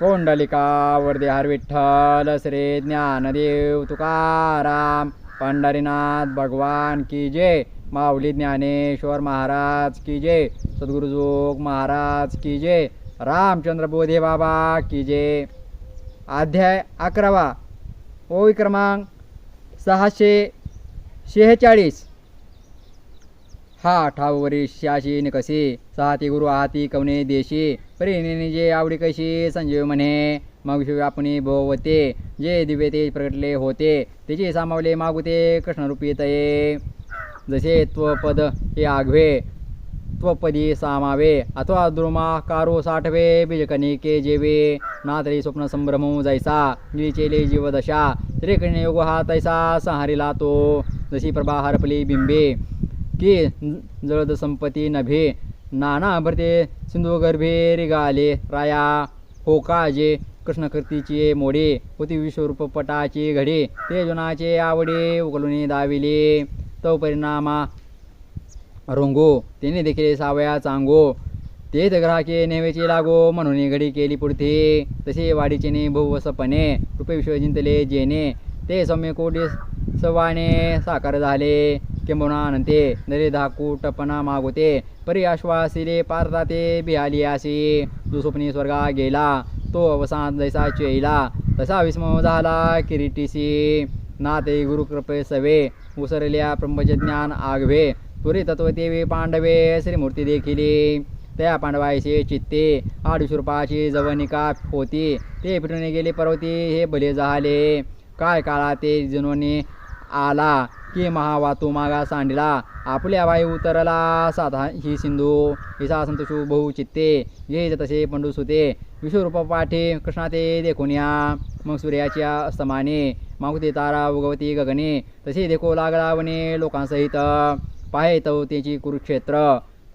कोंडलिका वरदेहार विठ्ठल श्री ज्ञानदेव तुकाराम पंढरीनाथ भगवान की जय माऊली ज्ञानेश्वर महाराज की जय सद्गुरुजोग महाराज की जय रामचंद्र बोधे बाबा की जय. अध्याय अकरावा ओवी क्रमांक सहाशे शेहेचाळीस. हा ठावरी शाशी निकसी साती गुरु हाती कवने देशी परिणी जे आवडी कशी संजीव म्हणे मग शिव आपणी भोवते जे दिव्य ते प्रगटले होते त्याचे सामावले मागुते कृष्णरूपी तये. जसे त्वपद हे आघवे त्वपदी सामावे अथवा द्रुमा कारो साठवे बीजकनिके जेवे नातरी स्वप्न संभ्रमू जैसा निचेले जीवदशा श्रीकृष्ण योग हा तैसा संहारिला तो जशी प्रभा हरपली बिंबे. की जळद संपत्ती नभे नाना भरते सिंधू गर्भे रिगाले राया होकाजे कृष्णकृतीचे मोडे होती विश्वरूप पटाची घडे ते जुनाचे आवडे उकलून दाविले. तो परिणामा रोंगो त्याने देखील सावया चांगो तेच ग्राहके नेवेचे लागो म्हणून घडी केली पुढते. तसे वाडीचे ने बहुवसपणे रुपये विश्व जिंतले जेने ते सौम्य कोटी सवाने साकार झाले. किंबहुना अनंते नरे धाकू मागोते परी आश्वासिले पारताते बिहाली आसी दुसुपनी स्वर्गा गेला तो अवसान जैसा चेला तसा विस्मव झाला किरीटीसी। नाते गुरुकृपे सवे उसरल्या ब्रह्मज्ञान आगवे तुरी तत्वदेवी पांडवे श्रीमूर्ती देखिली। त्या पांडवायचे चित्ते आडुशुरपाची जवनिका होती ते फिरून गेले पर्वती हे भले झाले काय काळा ते जनोनी आला की महावातू मागा सांडला. आपल्या वाई उतरला साधा ही सिंधू. हिसा संतोषू बहु चित्ते. ये तसे पंडू सुते. विश्वरूप पाठे कृष्णा ते देखून या मग सूर्याच्या अस्तमाने मागुते तारा उगवती गगने. तसे देखो लागला वने लोकांसहित. पाहे तव त्याची कुरुक्षेत्र.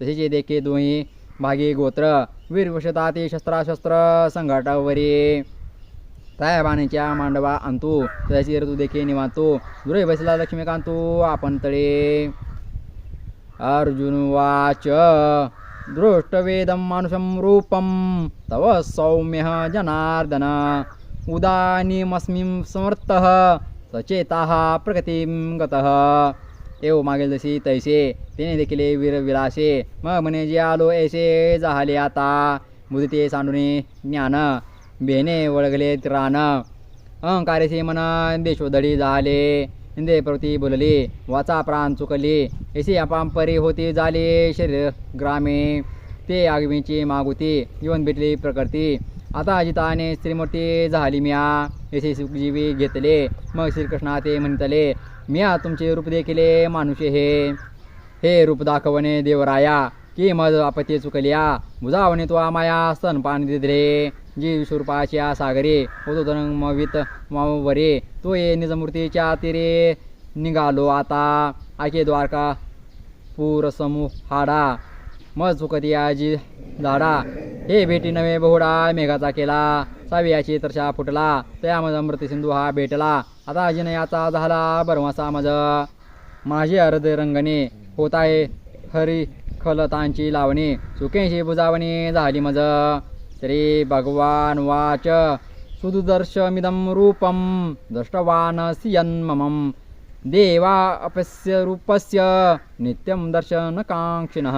तसेचे देखे दोही भागी गोत्र. वीरवशता ते शस्त्राशस्त्र संघाटावरी. साहेबानेच्या बाणीच्या मांडवा आणतो त्याची ऋतू देखे निवांतो। दुरे बसला लक्ष्मीकांतो आपण तळे। अर्जुन वाच। दृष्टवेदं मानुषं रूपं तव सौम्यः जनार्दन। उदानीमस्मिं समर्थः सचेताः प्रगतिं गतः। एव मागेल जशी तैसे तेने देखील वीर विलासे। मग म्हणे जे आलो ऐसे झाले आता। मुदते सांडुने ज्ञान। बेने वळगले रान अहंकारेसे मन देशोधडी झाले. हिंदे प्रती बोलली वाचा प्राण चुकली. ऐसे अपांपरी होती झाली शरीर ग्रामे. ते आगमीची मागुती जीवन भेटली प्रकृती. आता अजिताने श्रीमूर्ती झाली म्या. ऐसे सुखजीवी घेतले. मग श्रीकृष्णा ते म्हणतले म्या तुमचे रूप देखिले मानुषे हे. हे रूप दाखवणे देवराया की मज आपत्ती चुकल्या. बुजावणे तो माया स्तनपान दिले जी विश्वरूपाच्या सागरे होतो तरंग मवित मावरे तो ये निजमूर्तीच्या तिरे निघालो आता. आके द्वारका पूर हाडा मज चुकती आजी झाडा. हे भेटी नवे बहुडा मेघाचा केला. सावियाची तरशा फुटला. त्यामध्ये अमृत सिंधू हा भेटला. आता अजिनयाचा झाला बरवासा मज. माझे अर्ध रंगणे होत आहे हरी खलतांची लावणी. सुकेशी बुजावणी झाली मज. श्री भगवान वाच। सुदुदर्शमिदं रूपं दृष्टवानसियन्ममं देवा अपस्य रूपस्य नित्यं दर्शनकांक्षिणः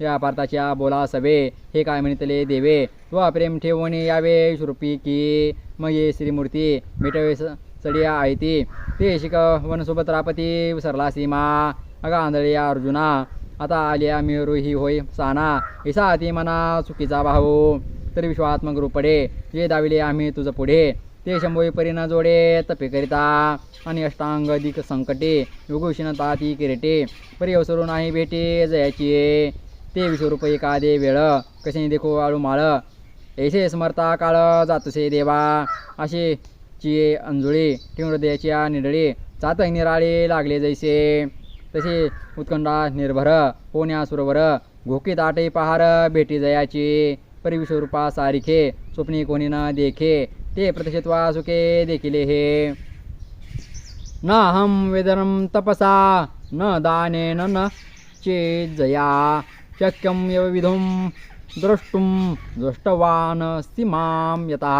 या पार्थाच्या बोला सवे हे काय म्हणितले देवे? व प्रेम ठेवून यावे श्रुपी की मग ये श्रीमूर्ती मिटवे सडिया आहे ती ते शिक वनसोबत रापती विसरला सीमा। अगा आंधळी अर्जुना आता आलिया मेरू ही होय साना। इसा ती मना चुकीचा भाऊ। तरी विश्वात्मक पडे जे दाविले आम्ही तुझं पुढे. ते शंभोई परिणा जोडे तपेकरिता आणि अष्टांग दिक संकटे. युगुषिणता ती किरटे. परी अवसरू नाही भेटे जयाची ते विश्वरूप एका दे वेळ. कसे देखो आळू माळ. ऐसे स्मरता काळ जातसे देवा. असे चिये अंजुळे. ठेवून हृदयाच्या निडळे. चातक निराळे लागले जैसे. तसे उत्कंडा निर्भर. पोण्या सुरवर. घोकी आटे पहार. भेटी जयाची. परिविश्वरूपा सारिखे स्वप्नी कोणी न देखे ते प्रतिशत्वा सुखे देखिले हे. न अहं वेदनं तपसा न दानेन न चेज्जया शक्यं यवविधुं द्रष्टुं द्रष्टुम दृष्टवान सीमाम यथा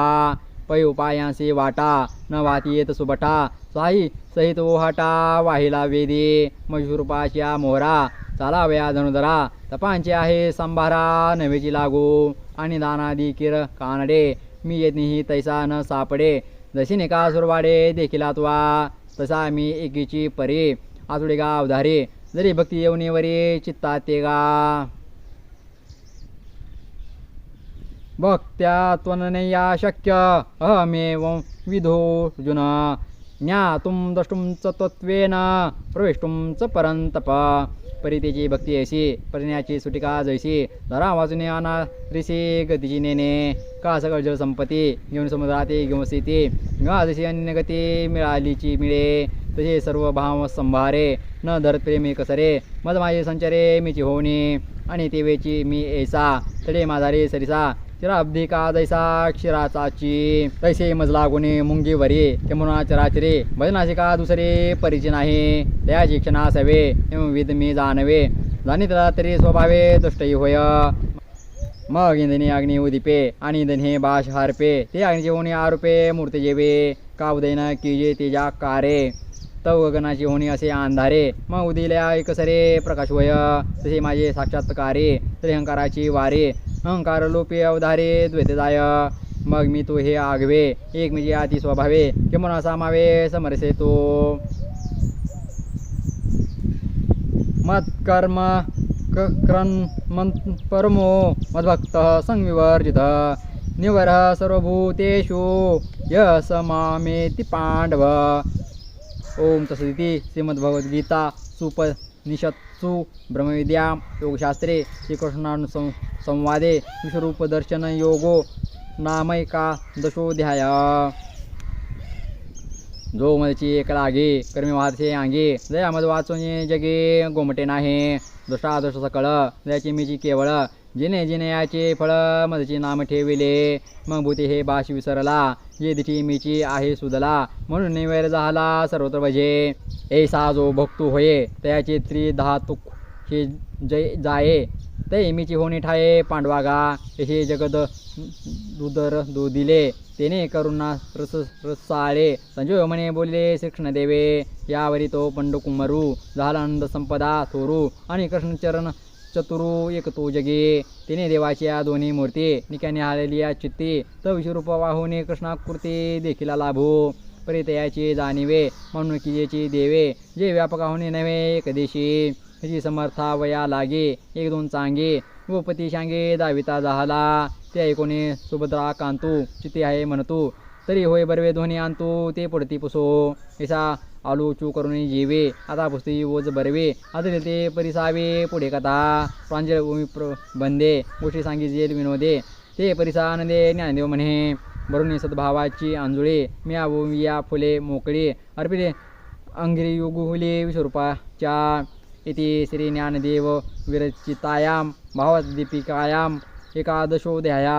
पै उपायांसी वाटा न वाती येत सुबटा साई सहित ओहाटा वाहिला वेदी मशुरूपाच्या मोहरा चालावया धनुधरा तपांचे आहे संभारा नवेची लागू. आणि दानादी किर कानडे मी येतनीही तैसा न सापडे। जशी निका सुरवाडे देखिला त्वा तसा मी एकीची परी। आतुडे गा उधारी जरी भक्ती येऊनीवरी चित्ता ते गा भक्त्या त्वनया शक्य अहमेव विधो अर्जुन। ज्ञातुं द्रष्टुं च तत्त्वेन प्रवेष्टुं च परन्तप। परितेची भक्ती ऐशी परिण्याची सुटिका जैशी धरा वाजून अना ऋषी गतीची नेणे का सगळ जल संपत्ती घेऊन समुद्रात घेऊन स्थिती गा जशी अन्य गती मिळालीची मिळे तसे सर्व भाव संभारे। न धरत प्रेमी कसरे मज माझे संचारे मीची होणे आणि तेवेची मी ऐसा तडे माझारे सरिसा। चिराब्दी का जैसा क्षीराचाची तैसे मजला गुणे मुंगीवरी किंवा चराचरे भजनाचे का दुसरे परिचय नाही त्या क्षणा सवे विध मी जाणवे जाणीत तरी स्वभावे दुष्टही होय। मग इंधनी अग्नी उदिपे आणि इंधन बाश हारपे ते अग्नीचे होणे आरोपे मूर्ती जेवे का उदयन किजे तेजा कारे। तव गगनाची होणी असे अंधारे मग उदिल्या एकसरे प्रकाश होय तसे माझे साक्षात्कारे त्रिहंकाराची वारे अहंकार लोपे अवधारे द्वैत मग मी तो हे आगवे एक म्हणजे अति स्वभावे किंवा सामावे समरसे तो। मत्कर्म क्रन मन परमो मद्भक्त संविवर्जित। निवर सर्वभूतेषु यस मामेति पांडव ओम तसदिती श्रीमद्भगवद्गीता निषत्सु ब्रह्मविद्या योगशास्त्रे श्रीकृष्णानुसं संवादे विश्वरूपदर्शन योगो नामैका दशोध्याय जो मदची एक लागे कर्मी वाहते अंगे दयामद वाचून जगे गोमटे नाही। दुष्टा दुष्ट सकळ दयाची मीची केवळ। जिने जिने याचे फळ मदची नाम ठेविले मग भूते हे बाश विसरला. जे मीची आहे सुदला म्हणून निवेर झाला सर्वत्र भजे. ऐसा जो भक्तू होये त्याचे त्रिधातुक हे जय जाये. ते मीची होणे ठाये पांडवागा हे जगद दुदर दुदिले. तेने करुणा रस रसाळे. संजय म्हणे बोलले श्रीकृष्ण देवे यावरी तो पंडकुमरू झाला आनंद संपदा थोरू. आणि कृष्णचरण चतुरु एकतो जगे तिने देवाच्या दोन्ही मूर्ती निक्याने आलेली या चित्ती तर विश्वरूप वाहुने कृष्णाकृती देखील लाभो. परितयाची जाणीवे म्हणून किजेची देवे जे व्यापक होणे नव्हे एकदेशी. त्याची समर्था वया लागे एक दोन चांगे गोपती शांगे दाविता झाला ते ऐकोने सुभद्रा कांतू चित्ती आहे म्हणतो तरी होय बरवे ध्वनी आणतो ते पडती पुसो. ऐसा आलू चू करून जेवे आता पुस्तकी ओज बरवे. आदले ते परिसावे पुढे कथा. प्रांजल भूमी प्र बंदे गोष्टी सांगितले विनोदे. ते परिसा आनंदे ज्ञानदेव म्हणे. भरून सद्भावाची आंजुळे म्या या फुले मोकळे. अर्पिले अंगिरी युगुले विश्वरूपाच्या. इति श्री ज्ञानदेव विरचितायाम भावदीपिकायाम एकादशोध्याया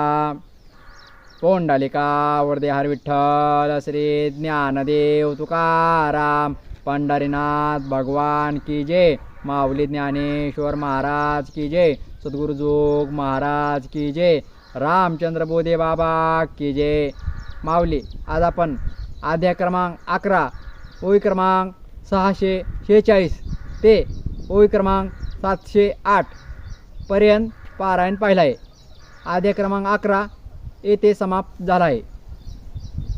पोंडालिका वरदेहार विठ्ठल श्री ज्ञानदेव तुकाराम पंढरीनाथ भगवान की जय माऊली ज्ञानेश्वर महाराज की जय सद्गुरु जोग महाराज की जय रामचंद्र बोधे बाबा की जय. माऊली आज आपण आध्या क्रमांक अकरा ओळी क्रमांक सहाशे शेहेचाळीस ते ओळी क्रमांक सातशे आठ पर्यंत पारायण पाहिला आहे. आध्या क्रमांक अकरा येथे समाप्त झाला आहे.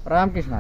रामकृष्ण